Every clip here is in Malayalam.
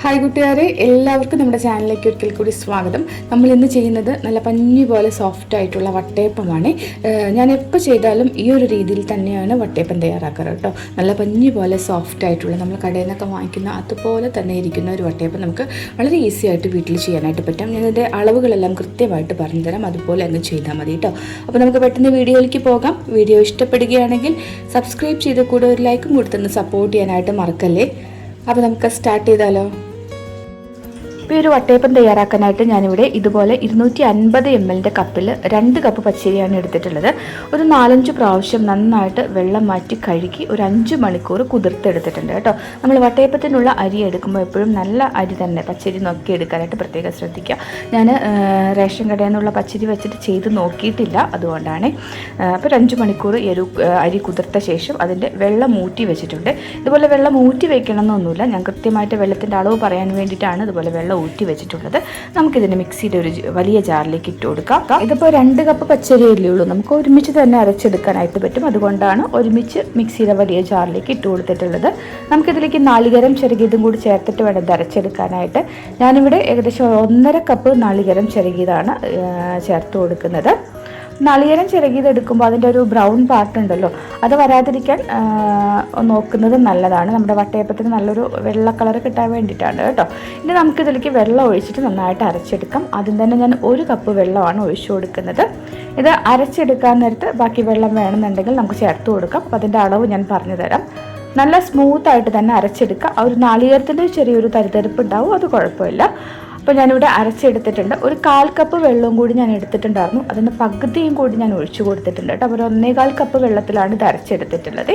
ഹായ് കൂട്ടുകാരെ. എല്ലാവർക്കും നമ്മുടെ ചാനലിലേക്ക് ഒരിക്കൽ കൂടി സ്വാഗതം. നമ്മൾ ഇന്ന് ചെയ്യുന്നത് നല്ല പഞ്ഞി പോലെ സോഫ്റ്റ് ആയിട്ടുള്ള വട്ടയപ്പമാണ്. ഞാൻ എപ്പോൾ ചെയ്താലും ഈ ഒരു രീതിയിൽ തന്നെയാണ് വട്ടയപ്പം തയ്യാറാക്കാറ് കേട്ടോ. നല്ല പഞ്ഞി പോലെ സോഫ്റ്റ് ആയിട്ടുള്ള നമ്മൾ കടയിൽ നിന്നൊക്കെ വാങ്ങിക്കുന്ന അതുപോലെ തന്നെ ഇരിക്കുന്ന ഒരു വട്ടയപ്പം നമുക്ക് വളരെ ഈസി ആയിട്ട് വീട്ടിൽ ചെയ്യാനായിട്ട് പറ്റും. ഞാനിതിന്റെ അളവുകളെല്ലാം കൃത്യമായിട്ട് പറഞ്ഞുതരാം. അതുപോലെ അങ്ങ് ചെയ്താൽ മതി കേട്ടോ. അപ്പോൾ നമുക്ക് പെട്ടെന്ന് വീഡിയോയിലേക്ക് പോകാം. വീഡിയോ ഇഷ്ടപ്പെടുകയാണെങ്കിൽ സബ്സ്ക്രൈബ് ചെയ്ത് കൂടെ ഒരു ലൈക്കും കൊടുത്തൊന്ന് സപ്പോർട്ട് ചെയ്യാനായിട്ട് മറക്കല്ലേ? അപ്പോൾ നമുക്ക് സ്റ്റാർട്ട് ചെയ്താലോ? ഇപ്പോൾ ഈ ഒരു വട്ടയപ്പം തയ്യാറാക്കാനായിട്ട് ഞാനിവിടെ ഇതുപോലെ ഇരുന്നൂറ്റി അൻപത് എം എല്ലിന്റെ കപ്പിൽ രണ്ട് കപ്പ് പച്ചരിയാണ് എടുത്തിട്ടുള്ളത്. ഒരു നാലഞ്ച് പ്രാവശ്യം നന്നായിട്ട് വെള്ളം മാറ്റി കഴുകി ഒരു അഞ്ച് മണിക്കൂർ കുതിർത്തെടുത്തിട്ടുണ്ട് കേട്ടോ. നമ്മൾ വട്ടയപ്പത്തിനുള്ള അരി എടുക്കുമ്പോൾ എപ്പോഴും നല്ല അരി തന്നെ പച്ചരി നോക്കി എടുക്കാനായിട്ട് പ്രത്യേകം ശ്രദ്ധിക്കുക. ഞാൻ റേഷൻ കടയിൽ നിന്നുള്ള പച്ചരി വെച്ചിട്ട് ചെയ്ത് നോക്കിയിട്ടില്ല അതുകൊണ്ടാണ്. അപ്പോൾ ഒരു അഞ്ച് മണിക്കൂർ എരു അരി കുതിർത്ത ശേഷം അതിന്റെ വെള്ളം ഊറ്റി വെച്ചിട്ടുണ്ട്. ഇതുപോലെ വെള്ളം ഊറ്റി വയ്ക്കണമെന്നൊന്നുമില്ല ഞാൻ കൃത്യമായിട്ട് വെള്ളത്തിന്റെ അളവ് പറയാൻ വേണ്ടിയിട്ടാണ് ഇതുപോലെ വെള്ളം ഊറ്റി വെച്ചിട്ടുള്ളത്. നമുക്കിതിന് മിക്സിയുടെ ഒരു വലിയ ജാറിലേക്ക് ഇട്ട് കൊടുക്കാം. ഇതിപ്പോൾ രണ്ട് കപ്പ് പച്ചരിയല്ലേ ഉള്ളൂ. നമുക്ക് ഒരുമിച്ച് തന്നെ അരച്ചെടുക്കാനായിട്ട് പറ്റും. അതുകൊണ്ടാണ് ഒരുമിച്ച് മിക്സിയുടെ വലിയ ജാറിലേക്ക് ഇട്ട് കൊടുത്തിട്ടുള്ളത്. നമുക്കിതിലേക്ക് നാളികരം ചെറുകിയതും കൂടി ചേർത്തിട്ട് വേണം ഇത് അരച്ചെടുക്കാനായിട്ട്. ഞാനിവിടെ ഏകദേശം ഒന്നര കപ്പ് നാളികരം ചെറുകിയതാണ് ചേർത്ത് കൊടുക്കുന്നത്. നാളികേരം ചിറകിയതെടുക്കുമ്പോൾ അതിന്റെ ഒരു ബ്രൗൺ പാർട്ട് ഉണ്ടല്ലോ അത് വരാതിരിക്കാൻ നോക്കുന്നത് നല്ലതാണ്. നമ്മുടെ വട്ടയപ്പത്തിന് നല്ലൊരു വെള്ള കളർ കിട്ടാൻ വേണ്ടിയിട്ടാണ് കേട്ടോ. ഇനി നമുക്കിതിലേക്ക് വെള്ളം ഒഴിച്ചിട്ട് നന്നായിട്ട് അരച്ചെടുക്കാം. ആദ്യം തന്നെ ഞാൻ ഒരു കപ്പ് വെള്ളമാണ് ഒഴിച്ചു കൊടുക്കുന്നത്. ഇത് അരച്ചെടുക്കാൻ നേരത്ത് ബാക്കി വെള്ളം വേണമെന്നുണ്ടെങ്കിൽ നമുക്ക് ചേർത്ത് കൊടുക്കാം. അപ്പോൾ അതിന്റെ അളവ് ഞാൻ പറഞ്ഞു തരാം. നല്ല സ്മൂത്തായിട്ട് തന്നെ അരച്ചെടുക്കുക ഒരു നാളികേരത്തിന്റെ ചെറിയൊരു തരിതരിപ്പ് ഉണ്ടാവും അത് കുഴപ്പമില്ല. അപ്പോൾ ഞാനിവിടെ അരച്ചെടുത്തിട്ടുണ്ട്. ഒരു കാൽ കപ്പ് വെള്ളവും കൂടി ഞാൻ എടുത്തിട്ടുണ്ടായിരുന്നു. അതിന് പകുതിയും കൂടി ഞാൻ ഒഴിച്ചു കൊടുത്തിട്ടുണ്ട് കേട്ടോ. അപ്പോൾ ഒരു ഒന്നേകാൽ കപ്പ് വെള്ളത്തിലാണ് ഇത് അരച്ചെടുത്തിട്ടുള്ളത്.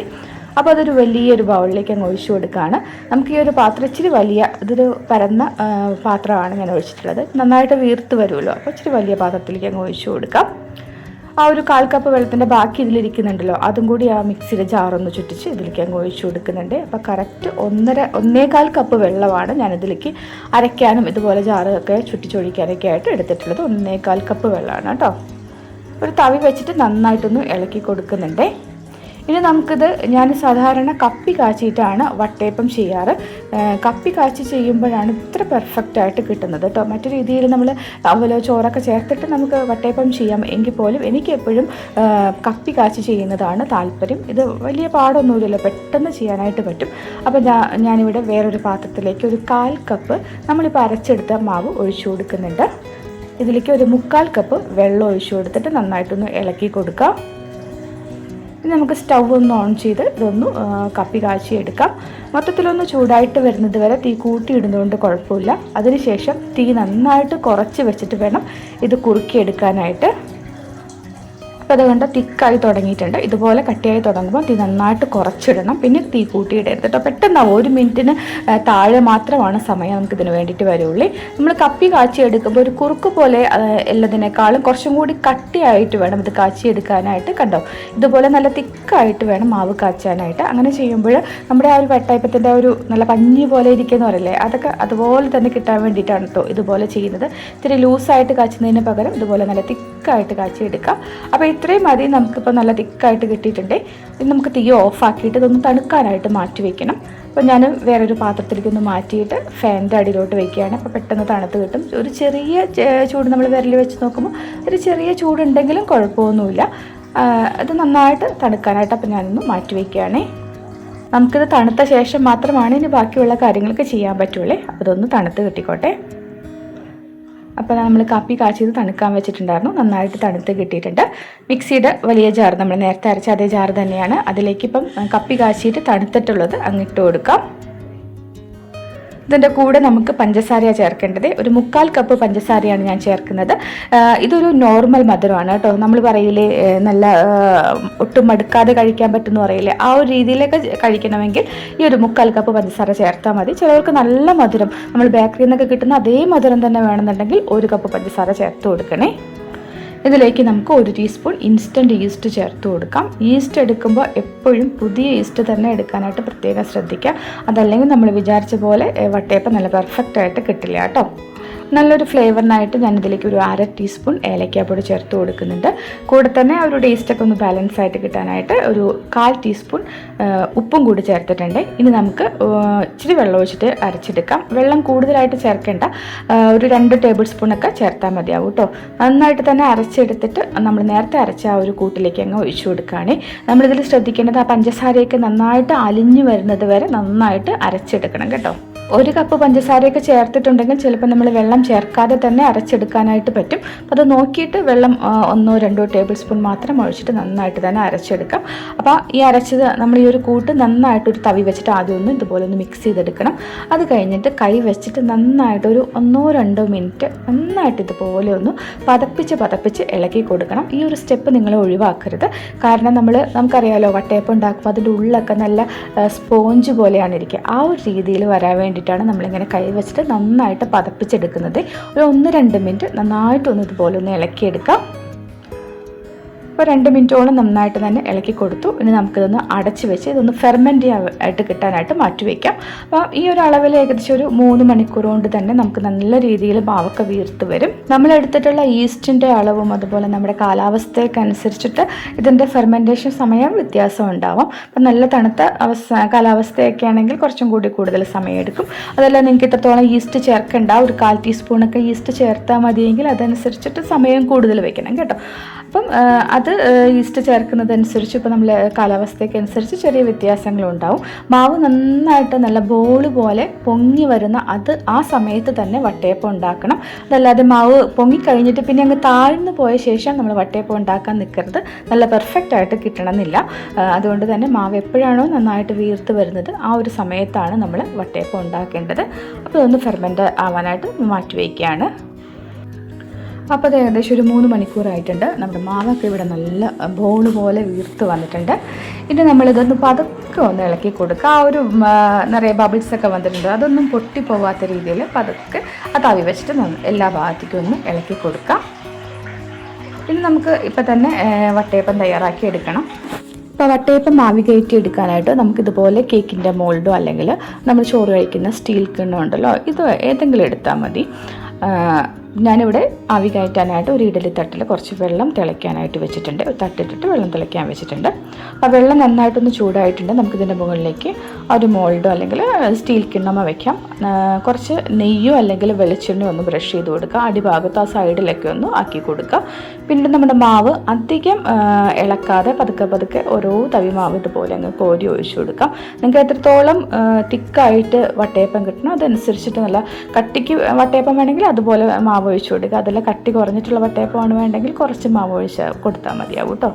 അപ്പോൾ അതൊരു വലിയൊരു ബൗളിലേക്ക് അങ്ങ് ഒഴിച്ചു കൊടുക്കുകയാണ്. നമുക്ക് ഈ ഒരു പാത്രം ഇച്ചിരി വലിയ ഇതൊരു പരന്ന പാത്രമാണ് ഞാൻ ഒഴിച്ചിട്ടുള്ളത്. നന്നായിട്ട് വീർത്ത് വരുമല്ലോ. അപ്പോൾ ഇച്ചിരി വലിയ പാത്രത്തിലേക്ക് അങ്ങ് ഒഴിച്ചു കൊടുക്കാം. ആ ഒരു കാൽ കപ്പ് വെള്ളത്തിന്റെ ബാക്കി ഇതിലിരിക്കുന്നുണ്ടല്ലോ. അതും കൂടി ആ മിക്സിയുടെ ജാറൊന്ന് ചുറ്റിച്ച് ഇതിലേക്ക് അങ്ങ് ഒഴിച്ചു കൊടുക്കുന്നുണ്ട്. അപ്പോൾ കറക്റ്റ് ഒന്നര ഒന്നേകാൽ കപ്പ് വെള്ളമാണ് ഞാനിതിലേക്ക് അരയ്ക്കാനും ഇതുപോലെ ജാറൊക്കെ ചുറ്റിച്ചൊഴിക്കാനൊക്കെ ആയിട്ട് എടുത്തിട്ടുള്ളത്. ഒന്നേകാൽ കപ്പ് വെള്ളമാണ് കേട്ടോ. ഒരു തവി വെച്ചിട്ട് നന്നായിട്ടൊന്ന് ഇളക്കി കൊടുക്കുന്നുണ്ടേ. ഇനി നമുക്കിത് ഞാൻ സാധാരണ കപ്പി കാച്ചിയിട്ടാണ് വട്ടയപ്പം ചെയ്യാറ്. കപ്പി കാച്ചി ചെയ്യുമ്പോഴാണ് ഇത്ര പെർഫെക്റ്റ് ആയിട്ട് കിട്ടുന്നത് കേട്ടോ മറ്റു രീതിയിൽ നമ്മൾ അവലോ ചോറൊക്കെ ചേർത്തിട്ട് നമുക്ക് വട്ടയപ്പം ചെയ്യാം. എങ്കിൽ പോലും എനിക്ക് എപ്പോഴും കപ്പി കാച്ചി ചെയ്യുന്നതാണ് താല്പര്യം. ഇത് വലിയ പാടൊന്നുമില്ലല്ലോ പെട്ടെന്ന് ചെയ്യാനായിട്ട് പറ്റും. അപ്പോൾ ഞാൻ ഞാനിവിടെ വേറൊരു പാത്രത്തിലേക്ക് ഒരു കാൽ കപ്പ് നമ്മളിപ്പോൾ അരച്ചെടുത്ത മാവ് ഒഴിച്ചു കൊടുക്കുന്നുണ്ട്. ഇതിലേക്ക് ഒരു മുക്കാൽ കപ്പ് വെള്ളം ഒഴിച്ചു കൊടുത്തിട്ട് നന്നായിട്ടൊന്ന് ഇളക്കി കൊടുക്കാം. ഇനി നമുക്ക് സ്റ്റൗ ഒന്ന് ഓൺ ചെയ്ത് ഇതൊന്ന് കപ്പി എടുക്കാം. മൊത്തത്തിലൊന്ന് ചൂടായിട്ട് വരുന്നത് വരെ തീ കൂട്ടിയിടുന്നതുകൊണ്ട് കുഴപ്പമില്ല. അതിനുശേഷം തീ നന്നായിട്ട് കുറച്ച് വെച്ചിട്ട് വേണം ഇത് കുറുക്കിയെടുക്കാനായിട്ട്. അപ്പോൾ അതുകൊണ്ട് തിക്കായി തുടങ്ങിയിട്ടുണ്ട്. ഇതുപോലെ കട്ടിയായി തുടങ്ങുമ്പോൾ തീ നന്നായിട്ട് കുറച്ചിടണം. പിന്നെ തീ കൂട്ടിയിടരുത് കേട്ടോ. പെട്ടെന്നാവും ഒരു മിനിറ്റിന് താഴെ മാത്രമാണ് സമയം നമുക്ക് ഇതിന് വേണ്ടിയിട്ട് വരുള്ളൂ. നമ്മൾ കപ്പി കാച്ചി എടുക്കുമ്പോൾ ഒരു കുറുക്ക് പോലെ ആ, ഉള്ളതിനേക്കാളും കുറച്ചും കൂടി കട്ടിയായിട്ട് വേണം ഇത് കാച്ചി എടുക്കാനായിട്ട്. കണ്ടോ? ഇതുപോലെ നല്ല തിക്കായിട്ട് വേണം മാവ് കാച്ചാനായിട്ട്. അങ്ങനെ ചെയ്യുമ്പോൾ നമ്മുടെ ആ ഒരു വെട്ടയപ്പത്തിന്റെ ഒരു നല്ല പഞ്ഞി പോലെ ഇരിക്കുന്ന പറയില്ലേ അതൊക്കെ അതുപോലെ തന്നെ കിട്ടാൻ വേണ്ടിയിട്ടാണ് കേട്ടോ ഇതുപോലെ ചെയ്യുന്നത്. ഇത്തിരി ലൂസായിട്ട് കാച്ചുന്നതിന് പകരം ഇതുപോലെ നല്ല തിക്കായിട്ട് കാച്ചി എടുക്കാം. അപ്പോൾ ഇത്രയും മതി നമുക്കിപ്പോൾ നല്ല തിക്കായിട്ട് കിട്ടിയിട്ടുണ്ട്. ഇനി നമുക്ക് തീ ഓഫാക്കിയിട്ട് ഇതൊന്ന് തണുക്കാനായിട്ട് മാറ്റി വെക്കണം. അപ്പോൾ ഞാൻ വേറൊരു പാത്രത്തിലേക്ക് ഒന്ന് മാറ്റിയിട്ട് ഫാനിന്റെ അടിയിലോട്ട് വെക്കുകയാണ്. അപ്പോൾ പെട്ടെന്ന് തണുത്ത് കിട്ടും. ഒരു ചെറിയ ചൂട് നമ്മൾ വിരൽ വെച്ച് നോക്കുമ്പോൾ ഒരു ചെറിയ ചൂടുണ്ടെങ്കിലും കുഴപ്പമൊന്നുമില്ല. അത് നന്നായിട്ട് തണുക്കാനായിട്ട് അപ്പോൾ ഞാനൊന്ന് മാറ്റി വയ്ക്കുകയാണേ നമുക്കിത് തണുത്ത ശേഷം മാത്രമാണ് ഇനി ബാക്കിയുള്ള കാര്യങ്ങളൊക്കെ ചെയ്യാൻ പറ്റുള്ളൂ. അതൊന്ന് തണുത്ത് കിട്ടിക്കോട്ടെ. അപ്പോൾ നമ്മൾ കാപ്പി കാച്ചിയത് തണുക്കാൻ വെച്ചിട്ടുണ്ടായിരുന്നു. നന്നായിട്ട് തണുത്ത് കിട്ടിയിട്ടുണ്ട്. മിക്സിയുടെ വലിയ ജാർ നമ്മൾ നേരത്തെ അരച്ച അതേ ജാർ തന്നെയാണ്. അതിലേക്ക് ഇപ്പം കപ്പി കാച്ചിയിട്ട് തണുത്തിട്ടുള്ളത് അങ്ങിട്ട് കൊടുക്കാം. ഇതിന്റെ കൂടെ നമുക്ക് പഞ്ചസാരയാണ് ചേർക്കേണ്ടത്. ഒരു മുക്കാൽ കപ്പ് പഞ്ചസാരയാണ് ഞാൻ ചേർക്കുന്നത്. ഇതൊരു നോർമൽ മധുരമാണ് കേട്ടോ. നമ്മൾ പറയില്ലേ നല്ല ഒട്ടും മടുക്കാതെ കഴിക്കാൻ പറ്റുമെന്ന് പറയില്ലേ. ആ ഒരു രീതിയിലൊക്കെ കഴിക്കണമെങ്കിൽ ഈ ഒരു മുക്കാൽ കപ്പ് പഞ്ചസാര ചേർത്താൽ മതി. ചിലവർക്ക് നല്ല മധുരം നമ്മൾ ബേക്കറിയിൽ നിന്നൊക്കെ കിട്ടുന്ന അതേ മധുരം തന്നെ വേണമെന്നുണ്ടെങ്കിൽ ഒരു കപ്പ് പഞ്ചസാര ചേർത്ത് കൊടുക്കണേ. ഇതിലേക്ക് നമുക്ക് ഒരു ടീസ്പൂൺ ഇൻസ്റ്റന്റ് ഈസ്റ്റ് ചേർത്ത് കൊടുക്കാം. ഈസ്റ്റ് എടുക്കുമ്പോൾ എപ്പോഴും പുതിയ ഈസ്റ്റ് തന്നെ എടുക്കാനായിട്ട് പ്രത്യേകം ശ്രദ്ധിക്കുക. അതല്ലെങ്കിൽ നമ്മൾ വിചാരിച്ച പോലെ വട്ടയപ്പം നല്ല പെർഫെക്റ്റ് ആയിട്ട് കിട്ടില്ല കേട്ടോ. നല്ലൊരു ഫ്ലേവറിനായിട്ട് ഞാൻ ഇതിലേക്ക് ഒരു അര ടീസ്പൂൺ ഏലക്കാപ്പൊടി ചേർത്ത് കൊടുക്കുന്നുണ്ട്. കൂടെ തന്നെ ഒരു ടേസ്റ്റൊക്കെ ഒന്ന് ബാലൻസ് ആയിട്ട് കിട്ടാനായിട്ട് ഒരു കാൽ ടീസ്പൂൺ ഉപ്പും കൂടി ചേർത്തിട്ടുണ്ട്. ഇനി നമുക്ക് ഇച്ചിരി വെള്ളം ഒഴിച്ചിട്ട് അരച്ചെടുക്കാം. വെള്ളം കൂടുതലായിട്ട് ചേർക്കേണ്ട ഒരു രണ്ട് ടേബിൾ സ്പൂണൊക്കെ ചേർത്താൽ മതിയാവും കേട്ടോ നന്നായിട്ട് തന്നെ അരച്ചെടുത്തിട്ട് നമ്മൾ നേരത്തെ അരച്ച ആ ഒരു കൂട്ടിലേക്ക് അങ്ങ് ഒഴിച്ചു കൊടുക്കുകയാണ്. നമ്മളിതിൽ ശ്രദ്ധിക്കേണ്ടത് ആ പഞ്ചസാരയൊക്കെ നന്നായിട്ട് അലിഞ്ഞു വരുന്നത് വരെ നന്നായിട്ട് അരച്ചെടുക്കണം കേട്ടോ. ഒരു കപ്പ് പഞ്ചസാരയൊക്കെ ചേർത്തിട്ടുണ്ടെങ്കിൽ ചിലപ്പോൾ നമ്മൾ വെള്ളം ചേർക്കാതെ തന്നെ അരച്ചെടുക്കാനായിട്ട് പറ്റും. അപ്പോൾ അത് നോക്കിയിട്ട് വെള്ളം ഒന്നോ രണ്ടോ ടേബിൾ സ്പൂൺ മാത്രം ഒഴിച്ചിട്ട് നന്നായിട്ട് തന്നെ അരച്ചെടുക്കാം. അപ്പോൾ ഈ അരച്ചത് നമ്മൾ ഈ ഒരു കൂട്ട് നന്നായിട്ട് ഒരു തവി വെച്ചിട്ട് ആദ്യം ഒന്ന് ഇതുപോലെ ഒന്ന് മിക്സ് ചെയ്തെടുക്കണം. അത് കഴിഞ്ഞിട്ട് കൈ വെച്ചിട്ട് നന്നായിട്ട് ഒരു ഒന്നോ രണ്ടോ മിനിറ്റ് നന്നായിട്ട് ഇതുപോലെ ഒന്ന് പതപ്പിച്ച് പതപ്പിച്ച് ഇളക്കി കൊടുക്കണം. ഈ ഒരു സ്റ്റെപ്പ് നിങ്ങൾ ഒഴിവാക്കരുത്. കാരണം നമ്മൾ നമുക്കറിയാലോ വട്ടയപ്പം ഉണ്ടാക്കുമ്പോൾ അതിന്റെ ഉള്ളൊക്കെ നല്ല സ്പോഞ്ച് പോലെയാണ് ഇരിക്കുക. ആ ഒരു രീതിയിൽ വരാൻ വേണ്ടിയിട്ടാണ് നമ്മളിങ്ങനെ കൈ വെച്ചിട്ട് നന്നായിട്ട് പതപ്പിച്ചെടുക്കുന്നത്. ഒരു ഒന്ന് രണ്ട് മിനിറ്റ് നന്നായിട്ടൊന്ന് ഇതുപോലെ ഒന്ന് ഇളക്കിയെടുക്കാം. ഇപ്പോൾ രണ്ട് മിനിറ്റോളം നന്നായിട്ട് തന്നെ ഇളക്കി കൊടുത്തു. ഇനി നമുക്കിതൊന്ന് അടച്ച് വെച്ച് ഇതൊന്ന് ഫെർമെന്റ് ആയിട്ട് കിട്ടാനായിട്ട് മാറ്റി വയ്ക്കാം അപ്പോൾ ഈ ഒരു അളവിൽ ഏകദേശം ഒരു മൂന്ന് മണിക്കൂർ കൊണ്ട് തന്നെ നമുക്ക് നല്ല രീതിയിൽ മാവൊക്കെ വീർത്ത് വരും. നമ്മൾ എടുത്തിട്ടുള്ള ഈസ്റ്റിന്റെ അളവും അതുപോലെ നമ്മുടെ കാലാവസ്ഥയൊക്കെ അനുസരിച്ചിട്ട് ഇതിന്റെ ഫെർമെന്റേഷൻ സമയം വ്യത്യാസം ഉണ്ടാവും. അപ്പം നല്ല തണുത്ത അവസ്ഥ കാലാവസ്ഥയൊക്കെ ആണെങ്കിൽ കുറച്ചും കൂടി കൂടുതൽ സമയം എടുക്കും. അതല്ല നിങ്ങൾക്ക് ഇത്രത്തോളം ഈസ്റ്റ് ചേർക്കേണ്ട ഒരു കാൽ ടീസ്പൂണൊക്കെ ഈസ്റ്റ് ചേർത്താൽ മതിയെങ്കിൽ അതനുസരിച്ചിട്ട് സമയം കൂടുതൽ വെക്കണം കേട്ടോ. അപ്പം ആ, ഈസ്റ്റ് ചേർക്കുന്നതനുസരിച്ച് ഇപ്പോൾ നമ്മൾ കാലാവസ്ഥയ്ക്ക് അനുസരിച്ച് ചെറിയ വ്യത്യാസങ്ങളുണ്ടാവും. മാവ് നന്നായിട്ട് നല്ല ബോൾ പോലെ പൊങ്ങി വരുന്ന അത് ആ സമയത്ത് തന്നെ വട്ടയപ്പം ഉണ്ടാക്കണം. അതല്ലാതെ മാവ് പൊങ്ങിക്കഴിഞ്ഞിട്ട് പിന്നെ അങ്ങ് താഴ്ന്നു പോയ ശേഷം നമ്മൾ വട്ടയപ്പം ഉണ്ടാക്കാൻ നിൽക്കരുത് നല്ല പെർഫെക്റ്റ് ആയിട്ട് കിട്ടണമെന്നില്ല. അതുകൊണ്ട് തന്നെ മാവ് എപ്പോഴാണോ നന്നായിട്ട് വീർത്ത് വരുന്നത് ആ ഒരു സമയത്താണ് നമ്മൾ വട്ടയപ്പം ഉണ്ടാക്കേണ്ടത്. അപ്പോൾ ഒന്ന് ഫെർമെന്റ് ആവാനായിട്ട് മാറ്റി വയ്ക്കുകയാണ് അപ്പോൾ അത് ഏകദേശം ഒരു മൂന്ന് മണിക്കൂറായിട്ടുണ്ട്. നമ്മുടെ മാവൊക്കെ ഇവിടെ നല്ല ബോൾ പോലെ വീർത്ത് വന്നിട്ടുണ്ട്. ഇനി നമ്മളിതൊന്ന് പതുക്കെ ഒന്ന് ഇളക്കി കൊടുക്കുക. ആ ഒരു നിറയെ ബബിൾസൊക്കെ വന്നിട്ടുണ്ട്. അതൊന്നും പൊട്ടിപ്പോവാത്ത രീതിയിൽ പതുക്കെ അത് തവി വെച്ചിട്ട് എല്ലാ ഭാഗത്തേക്കും ഒന്ന് ഇളക്കി കൊടുക്കാം ഇനി നമുക്ക് ഇപ്പം തന്നെ വട്ടയപ്പം തയ്യാറാക്കി എടുക്കണം. ഇപ്പോൾ വട്ടയപ്പം മാവി കയറ്റി എടുക്കാനായിട്ട് നമുക്കിതുപോലെ കേക്കിന്റെ മോൾഡോ അല്ലെങ്കിൽ നമ്മൾ ചോറ് കഴിക്കുന്ന സ്റ്റീൽ കിണ്ണോ ഉണ്ടല്ലോ ഇത് ഏതെങ്കിലും എടുത്താൽ മതി. ഞാനിവിടെ ആവി കയറ്റാനായിട്ട് ഒരു ഇഡലി തട്ടിൽ കുറച്ച് വെള്ളം തിളയ്ക്കാനായിട്ട് വെച്ചിട്ടുണ്ട്. തട്ടിട്ടിട്ട് വെള്ളം തിളയ്ക്കാൻ വെച്ചിട്ടുണ്ട്. ആ വെള്ളം നന്നായിട്ടൊന്ന് ചൂടായിട്ടുണ്ട്. നമുക്കിതിന്റെ മുകളിലേക്ക് ഒരു മോൾഡോ അല്ലെങ്കിൽ സ്റ്റീൽ കിണ്ണമ വയ്ക്കാം കുറച്ച് നെയ്യോ അല്ലെങ്കിൽ വെളിച്ചെണ്ണയോ ഒന്ന് ബ്രഷ് ചെയ്ത് കൊടുക്കുക. അടിഭാഗത്ത് ആ സൈഡിലൊക്കെ ഒന്ന് ആക്കി കൊടുക്കുക. പിന്നെ നമ്മുടെ മാവ് അധികം ഇളക്കാതെ പതുക്കെ പതുക്കെ ഓരോ തവി മാവ് ഇതുപോലെ അങ്ങ് കോരി ഒഴിച്ചു കൊടുക്കാം നിങ്ങൾക്ക് എത്രത്തോളം തിക്കായിട്ട് വട്ടയപ്പം കിട്ടണം അതനുസരിച്ചിട്ട് നല്ല കട്ടിക്ക് വട്ടയപ്പം വേണമെങ്കിൽ അതുപോലെ മാവ് ഒഴിച്ചു കൊടുക്കുക. അതിൽ കട്ടി കുറഞ്ഞിട്ടുള്ള വട്ടയപ്പമാണ് വേണ്ടെങ്കിൽ കുറച്ച് മാവ് ഒഴിച്ച് കൊടുത്താൽ മതിയാവും കേട്ടോ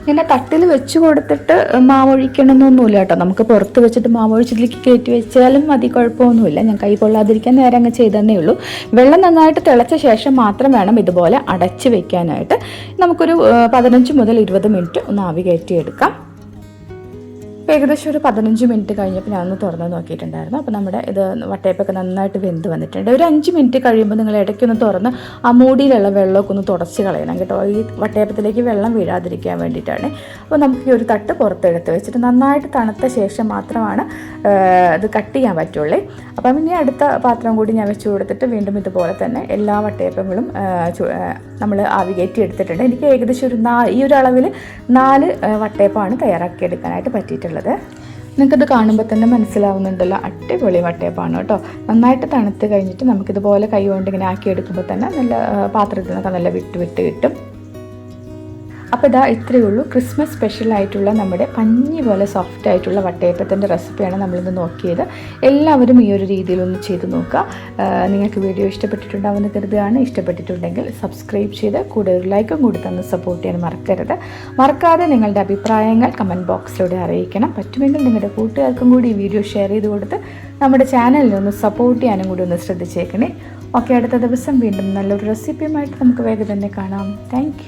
ഇങ്ങനെ തട്ടിൽ വെച്ച് കൊടുത്തിട്ട് മാവ് ഒഴിക്കണമെന്നൊന്നുമില്ല കേട്ടോ നമുക്ക് പുറത്ത് വെച്ചിട്ട് മാവ് ഒഴിച്ചിലേക്ക് കയറ്റി വെച്ചാലും മതി കുഴപ്പമൊന്നുമില്ല. ഞാൻ കൈ കൊള്ളാതിരിക്കാൻ നേരെ അങ്ങ് ചെയ്തതന്നേ ഉള്ളൂ. വെള്ളം നന്നായിട്ട് തിളച്ച ശേഷം മാത്രം വേണം ഇതുപോലെ അടച്ച് വെക്കാനായിട്ട്. നമുക്കൊരു പതിനഞ്ച് മുതൽ ഇരുപത് മിനിറ്റ് ഒന്ന് ആവി കയറ്റിയെടുക്കാം. ഏകദേശം ഒരു പതിനഞ്ച് മിനിറ്റ് കഴിഞ്ഞപ്പോൾ ഞാനൊന്ന് തുറന്ന് നോക്കിയിട്ടുണ്ടായിരുന്നു. അപ്പോൾ നമ്മുടെ ഇത് വട്ടയപ്പൊക്കെ നന്നായിട്ട് വെന്ത് വന്നിട്ടുണ്ട്. ഒരു അഞ്ച് മിനിറ്റ് കഴിയുമ്പോൾ നിങ്ങൾ ഇടയ്ക്കൊന്ന് തുറന്ന് ആ മൂടിയിലുള്ള വെള്ളമൊക്കെ ഒന്ന് തുടച്ച് കളയണം കേട്ടോ. ഈ വട്ടയപ്പത്തിലേക്ക് വെള്ളം വീഴാതിരിക്കാൻ വേണ്ടിയിട്ടാണ്. അപ്പോൾ നമുക്ക് ഈ ഒരു തട്ട് പുറത്തെടുത്ത് വെച്ചിട്ട് നന്നായിട്ട് തണുത്ത ശേഷം മാത്രമാണ് ഇത് കട്ട് ചെയ്യാൻ പറ്റുള്ളൂ. അപ്പം ഇനി അടുത്ത പാത്രം കൂടി ഞാൻ വെച്ച് കൊടുത്തിട്ട് വീണ്ടും ഇതുപോലെ തന്നെ എല്ലാ വട്ടയപ്പങ്ങളും നമ്മൾ ആവി കയറ്റി എടുത്തിട്ടുണ്ട്. എനിക്ക് ഏകദേശം ഒരു നാ ഈ ഒരു അളവിൽ നാല് വട്ടയപ്പമാണ് തയ്യാറാക്കി എടുക്കാനായിട്ട് പറ്റിയിട്ടുള്ളത് നിങ്ങൾക്കത് കാണുമ്പോൾ തന്നെ മനസ്സിലാവുന്നുണ്ടല്ലോ. അടിപൊളി വട്ടയപ്പാണ് കേട്ടോ. നന്നായിട്ട് തണുത്ത് കഴിഞ്ഞിട്ട് നമുക്കിതുപോലെ കൈ കൊണ്ട് ഇങ്ങനെ ആക്കി എടുക്കുമ്പോൾ തന്നെ നല്ല പാത്രത്തിൽ നിന്നൊക്കെ നല്ല വിട്ട് വിട്ട് കിട്ടും. അപ്പോൾ ഇതാ ഇത്രയേ ഉള്ളൂ. ക്രിസ്മസ് സ്പെഷ്യൽ ആയിട്ടുള്ള നമ്മുടെ പഞ്ഞി പോലെ സോഫ്റ്റ് ആയിട്ടുള്ള വട്ടയപ്പത്തിന്റെ റെസിപ്പിയാണ് നമ്മളിന്ന് നോക്കിയത്. എല്ലാവരും ഈ ഒരു രീതിയിലൊന്ന് ചെയ്ത് നോക്കുക. നിങ്ങൾക്ക് വീഡിയോ ഇഷ്ടപ്പെട്ടിട്ടുണ്ടാവുമെന്ന് കരുതുകയാണ്. ഇഷ്ടപ്പെട്ടിട്ടുണ്ടെങ്കിൽ സബ്സ്ക്രൈബ് ചെയ്ത് കൂടെ ഒരു ലൈക്കും കൂടി തന്ന് സപ്പോർട്ട് ചെയ്യാൻ മറക്കരുത്. മറക്കാതെ നിങ്ങളുടെ അഭിപ്രായങ്ങൾ കമന്റ് ബോക്സിലൂടെ അറിയിക്കണം. പറ്റുമെങ്കിൽ നിങ്ങളുടെ കൂട്ടുകാർക്കും കൂടി ഈ വീഡിയോ ഷെയർ ചെയ്ത് കൊടുത്ത് നമ്മുടെ ചാനലിനെ ഒന്ന് സപ്പോർട്ട് ചെയ്യാനും കൂടി ഒന്ന് ശ്രദ്ധിച്ചേക്കണേ. ഓക്കെ അടുത്ത ദിവസം വീണ്ടും നല്ലൊരു റെസിപ്പിയുമായിട്ട് നമുക്ക് വേഗം തന്നെ കാണാം. താങ്ക്